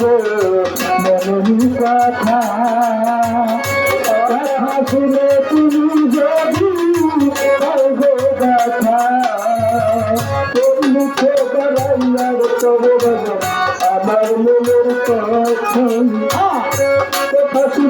গো মননি কথা। কথা শুনে তুমি যদি গো কথা তোর মুখে গলাইয়ার তব আমার মনের কথা। হ্যাঁ। কথা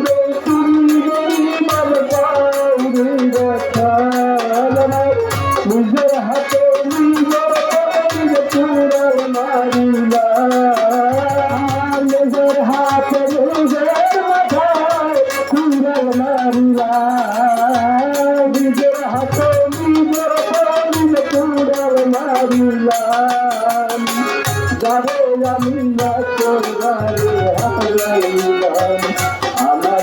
নিজের হাত নিজের প্রাণ পুরার মারিলাম যাবে আমি না তোরার আমার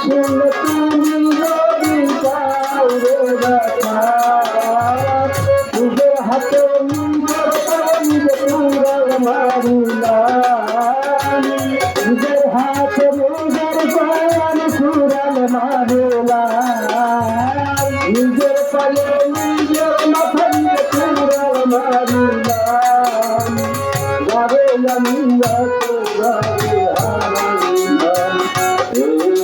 তুমি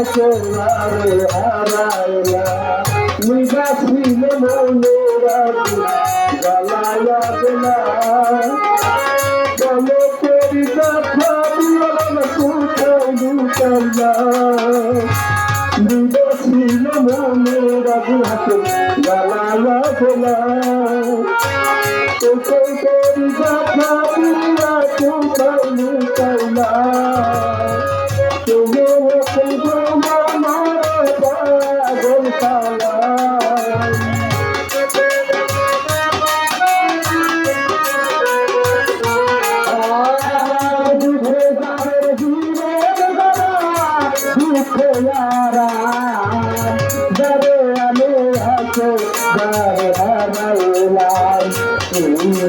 একেবারে হারাইলা নিগাছিল মনে রাখি গালায়া দিলা বলো করি কথা দিলাম কোথায় লুকাইলা নিগাছিল মনে রাখি হাতে গালায়া দিলা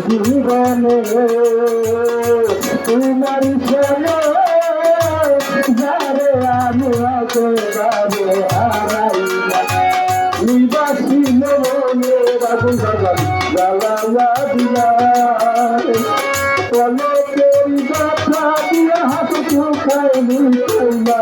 জীবনে, তোমার চলে যারে আমি একেবারে হারাইলাম নিবাসী মনে রাখুন ভগবান কথা দিয়া হাত নিলা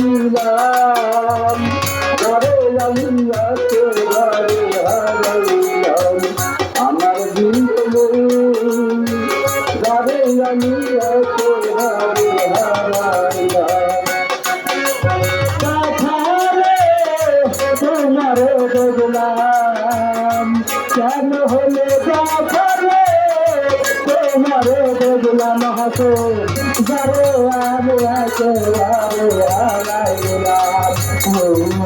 পাইলাম ঘরে আলিয়া ঘরে হারাইলাম আমার জীবনে। যারে আমি একেবারে হারাইলাম কাছারে তোমারে দেখলাম কেন হলে কাছারে তোমারে দেখলাম হাসো যারে আমি একেবারে হারাইলাম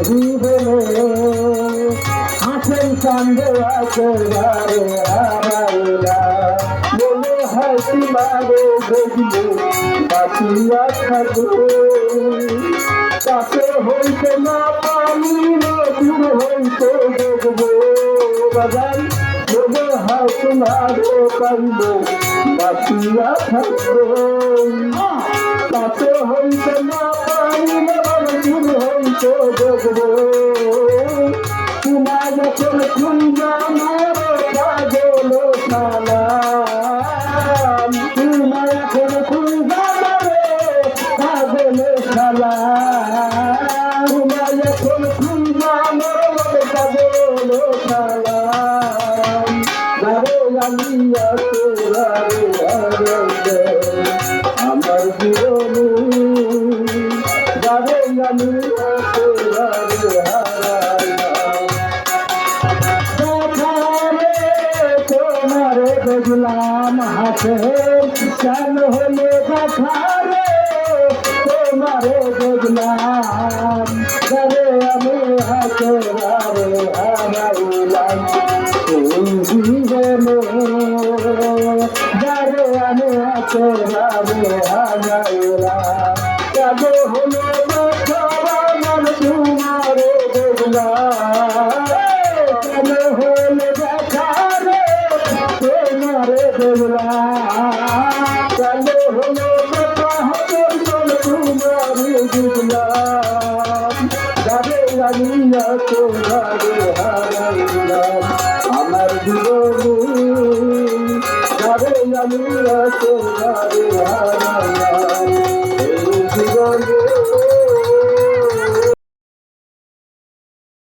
জীবনে হাসেন সঙ্গে একেবারে হারাইলাম মনে হয় তোমারে দেখলে বাঁচিয়া থাকব তাতে হইতে না পারিলে দূর হইতে দেখব। বাজাই হয় তোমারে পাইব, বাঁচিয়া থাকব। তাতে হইতে না পারিলে দূর হইতে দেখব। তোমার যখন খুঁজা মারো পাগল সালাম তোমার যখন খুঁজা মারো পাগল সালাম তোমার যখন খুঁজা মারো পাগল সালাম আমার জীবনে হারাইলাম দেখারে তোমারে দেখলাম হাতে চাল হলে দেখারে আমি হাতে বারে হারাইলাম কেন হলে দেখার তোমারে দেখলাম কেন হলে দেখারে তোমারে দেখলাম কেন হলে আমার জীবনে हरे हरे हरे हरे